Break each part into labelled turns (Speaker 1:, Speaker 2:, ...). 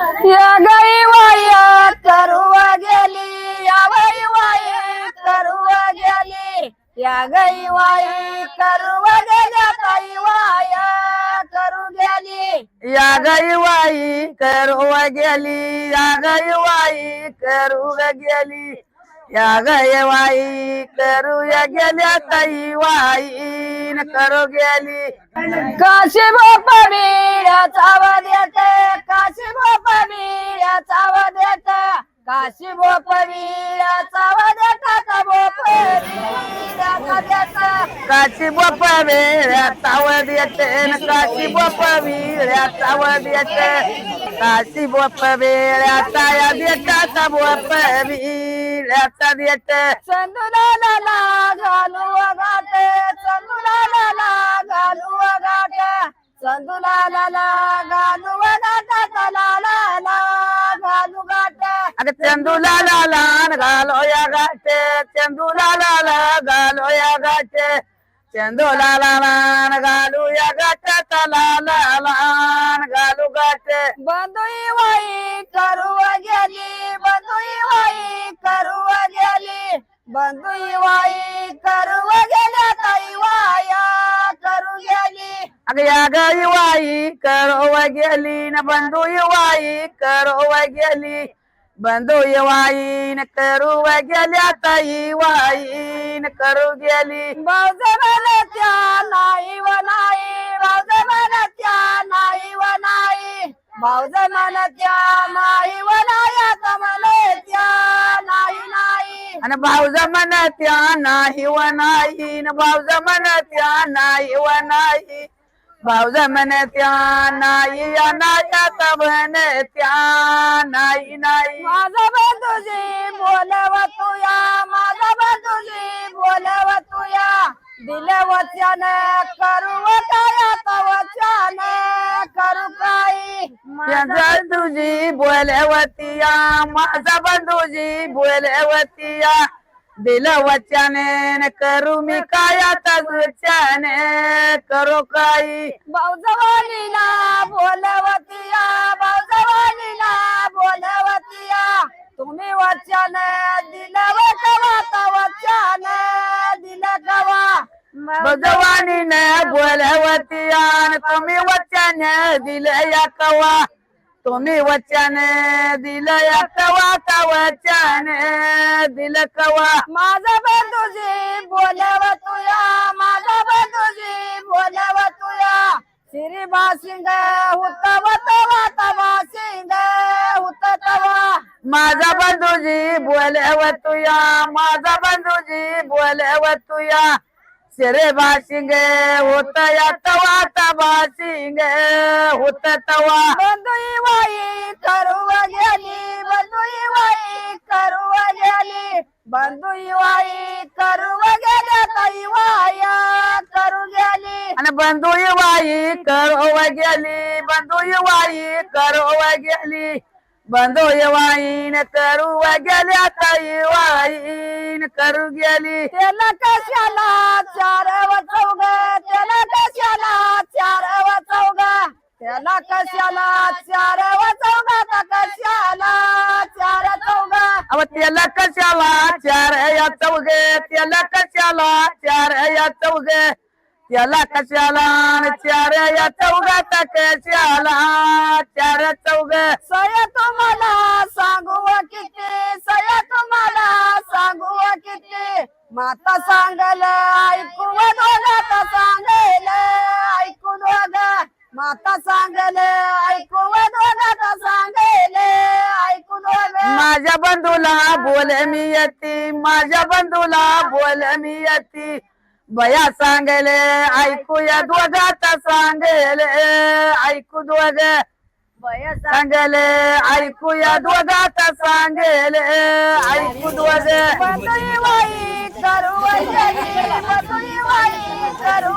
Speaker 1: या गाई वाया करुव गेली या बाई वाई करुवा गेली. या गाई वाई करुव गेल्या ताई वाया करू गेली.
Speaker 2: या गाई वाई करुआ गेली या गाई वाई करू गेली. या गाई वाई करू गेल्या ताई वाई करू गेली.
Speaker 1: काशी बापा बीड्या चाव देत काशी बापा बीड्या चाव देत. काशी बोप बीड्या चाव देत का बोप बीड्या देत.
Speaker 2: काची बोप वेळ्या चावत येते न काची बोप वेळ्या चावत येते काची बोप वेळ्या चाया देतात बोप वेळ्याचा देते
Speaker 1: चंदुला ला घालू गाठ चंदुला ला घालू गाठ चंदुला ला घालू गाठ चला ला ला घालू गाठ
Speaker 2: अगं चंदूला लालान घालो या गाठे चंदूला लाला घालो या गाठे चंदूला लालान घालू या गाठे लालान घालू गाठे
Speaker 1: बंदुई वाई करू गेली वाई करू गेली बंदुई वाई करू गेल्या ताई वाया करू गेली
Speaker 2: अगं या गाई वाई करो गेली न बंधू वाई करो गेली बंधू वाई न करू गेल्या ताई वाई न करू गेली
Speaker 1: भाऊजे त्या नाही व नाही भाऊजे त्या नाही व नाही. भाऊजे त्या नाही व नाही नाही. नाही
Speaker 2: आणि भाऊज म्हण त्या नाही व नाही न भाऊज म्हण त्या नाही व नाही. भाऊज म्हण त्या नाही या नाही आता म्हण त्या नाही नाही.
Speaker 1: माझा बंधुजी बोलव तुया माझा बंधुजी बोलव तुया. दिले वचन करू वचन. करू काही
Speaker 2: माझा तुझी बोलवतिया माझा बंधूजी बोलवतिया दिलं वचने करू मी काय आता वचने करू काही
Speaker 1: भाऊजवानीला बोलवतिया भाऊजवानीला बोलवतिया तुम्ही वचन दिलं कवा वचन दिलं कवा?
Speaker 2: भगवानीने बोलवतिया तुम्ही वचन दिलं या कवा? तुम्ही वचन दिलं या कवा? का वचन दिलं कवा?
Speaker 1: माझा बंधुजी बोलव तुया. माझा बंधुजी बोलव तुया. श्री बासिंग हुत तवा तवा सिंग हुत तवा
Speaker 2: माझा बंधूजी बोलव तुया. माझा बंधूजी बोलव तुया. शिरे बाशिंगे होत या तवा तबा शिंगे होत तवा.
Speaker 1: बंधुई वाई करू गेली बंधुई वाई करू गेली बंधुई वाई करू गेल्या ताई वाया करू गेली
Speaker 2: आणि बंधू वाई करो गेली बंधू वाई करो गेली बंधू वाईन करू गेल्या ताई वाईन करू गेली
Speaker 1: त्याला कशाला चार चौग त्याला कशाला चार चौग त्याला कशाला चार चौगा कशाला चार चौगा
Speaker 2: अव त्याला कशाला चार या चौघे त्याला कशाला चार या चौघे त्याला कशाला चार या चौघात कशाला? चार चौघ.
Speaker 1: सया तुम्हाला सांगू किती? सया तुम्हाला सांगू किती? माता सांगल ऐकू दोघात सांगेल ऐकू दोघ. माता सांगल ऐकू दोघात सांगेल ऐकू दोघ.
Speaker 2: माझ्या बंधूला बोल मी येती माझ्या बंधूला बोल मी येती. बया सांगेले ऐकूया दोघात सांगेले ऐकू दोघ सांगेले ऐकूया दोघात सांगेले ऐकू
Speaker 1: बंदुई वाई करू करू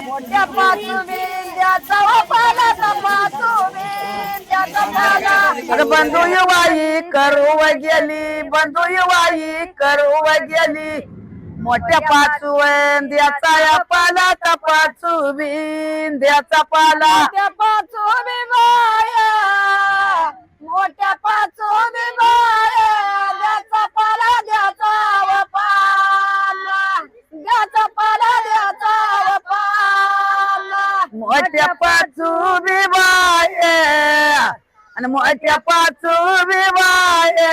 Speaker 1: मोठ्या पाचू बिंद्याचा पाला
Speaker 2: बंधू वाई करू गेली बंधू वाई करू गेली मोठ्या पाचू वंद्याचा या पालाचा पाचू बिंद्याचा पाला.
Speaker 1: मोठ्या पाचू
Speaker 2: बिमाया मोठ्या पाचू बिमाया द्याचा पाला द्याचा व पाला द्याचा पाला द्याचा
Speaker 1: व पाला मोठ्या पाचू बिमाया आणि मोठ्या पाचू बिमाया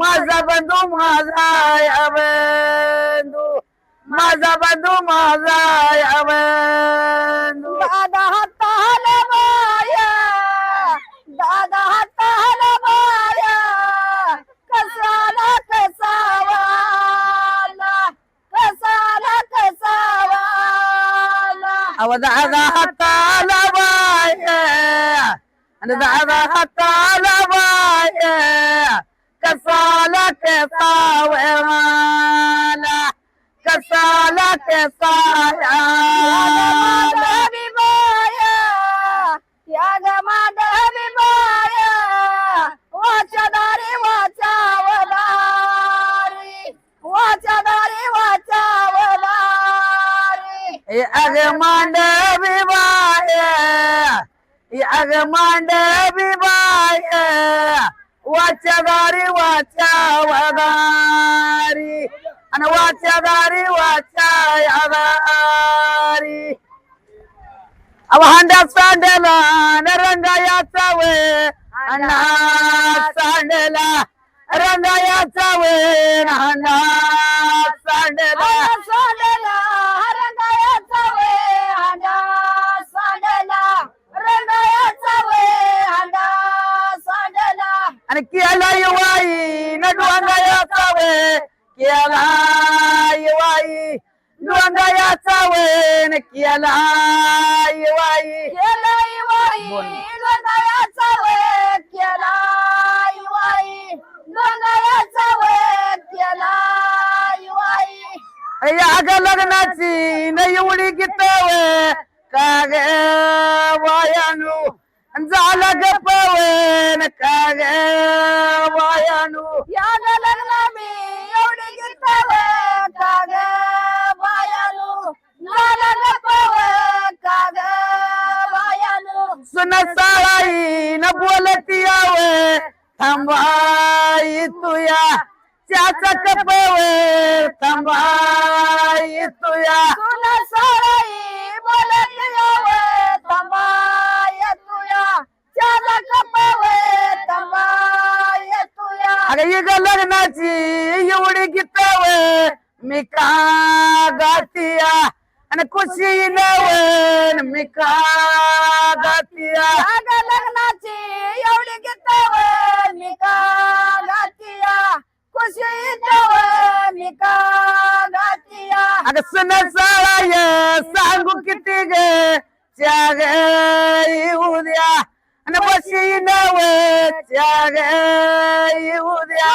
Speaker 1: माझा बंधू माझा या बंधू
Speaker 2: माझा बंधू माझा या बंधू
Speaker 1: दादा हाताल बाया दादा हाताल बाया कसाला कसावाला कसाला कसावाला
Speaker 2: अव दादा हाताला बाय आणि दादा हाताला बाय कसाला कसा मला कसाला कसा
Speaker 1: माधवी बाया याग माधवी बाया वाचादारी वाचावदारी वाचादारी वाचावदारी
Speaker 2: अग मांडवी बाय अग मांडवी बाय वाच्यादारी वाच्या वदारी आणि वाच्यादारी वाच्या यादारी अव हांड्या सांडला न रंगायाचा वे अण्णा सांडला रंगायाचा वे अण्णा सांडला
Speaker 1: सोडला
Speaker 2: आणि केला युवाई न डोंगायाचा वे केला युवाई डोंगायाचा वे न केला युवाई.
Speaker 1: केलाई वाई रंगायाचा वे केलाई वाई रंगायाचा वे केलाई वाई
Speaker 2: याग लग्नाची न एवढी गीत वे काग वायानू?
Speaker 1: ಜಾಲಗಪ್ಪವನಕ್ಕಾಗ ವಾಯನು ಯಾಗಲನ್ನಮಿ
Speaker 2: ಒಣಗಿದ್ದವಕ್ಕಾಗ इग लग्नाची एवढी गीत मी का गातिया? आणि खुशी नवन मी का गातिया?
Speaker 1: लग्नाची एवढी गीतावे मी का गातिया? खुशी देवे मी का गातिया?
Speaker 2: अगं सुन नव ग येऊ द्या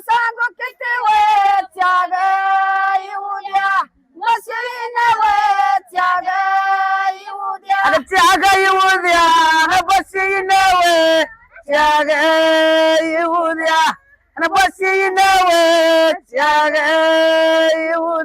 Speaker 1: सांगू किती वेळ त्याग येऊ द्या मशीन वेळ त्याग येऊ द्या
Speaker 2: अगं त्याग येऊ द्या आणि बशी नव
Speaker 1: त्याग येऊ